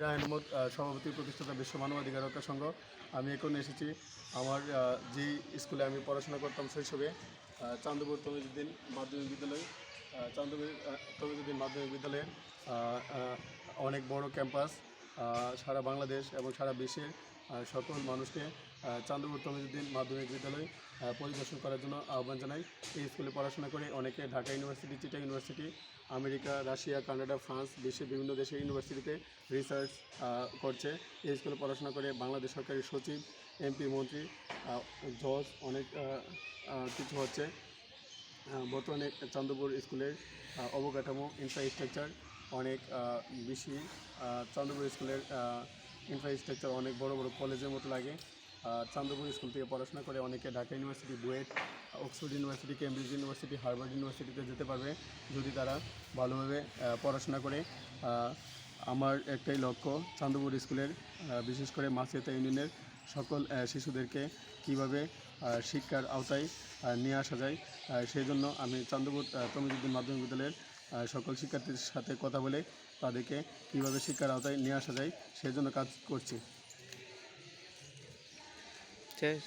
মীরা আহমদ সভাপতি প্রতিষ্ঠাতা বিশ্ব মানবাধিকার রক্ষা সংঘ, আমি এখন এসেছি আমার যে স্কুলে আমি পড়াশোনা করতাম শৈশবে চান্দপুর তমিজুদ্দিন মাধ্যমিক বিদ্যালয় চান্দপুর তমিজুদ্দিন মাধ্যমিক বিদ্যালয়ে অনেক বড় ক্যাম্পাস সারা বাংলাদেশ এবং সারা বিশ্বের সকল মানুষকে আহ, চান্দপুর তমিজুদ্দিন মাধ্যমিক বিদ্যালয় পরিদর্শন করার জন্য আহ্বান জানাই। এই স্কুলে পড়াশোনা করে অনেকে ঢাকা ইউনিভার্সিটি চিটা university America Russia Canada France বিশ্বের বিভিন্ন দেশের ইউনিভার্সিটিতে রিসার্চ করছে। এই স্কুলে পড়াশোনা করে বাংলাদেশ সরকারের সচিব এমপি মন্ত্রী জজ অনেক কিছু হচ্ছে। বর্তমানে চান্দপুর স্কুলের অবকাঠামো ইনফ্রাস্ট্রাকচার অনেক বেশি আহ, চান্দপুর স্কুলের ইনফ্রাস্ট্রাকচার অনেক বড় বড় কলেজের মতো লাগে। আহ, চান্দপুর স্কুল থেকে পড়াশোনা করে অনেকে Dhaka university BUET Oxford university Cambridge university Harvard ইউনিভার্সিটিতে যেতে পারবে যদি তারা ভালোভাবে পড়াশোনা করে। আমার একটাই লক্ষ্য চান্দপুর স্কুলের বিশেষ করে মাসিয়াতা ইউনিয়নের সকল শিশুদেরকে কীভাবে শিক্ষার আওতায় নিয়ে আসা যায় সেই জন্য আমি চন্দ্রপুর তমিজুদ্দিন মাধ্যমিক বিদ্যালয়ের সকল শিক্ষার্থীর সাথে কথা বলে তাদেরকে কীভাবে শিক্ষার আওতায় নিয়ে আসা যায়, সেই জন্য কাজ করছি। শেষ।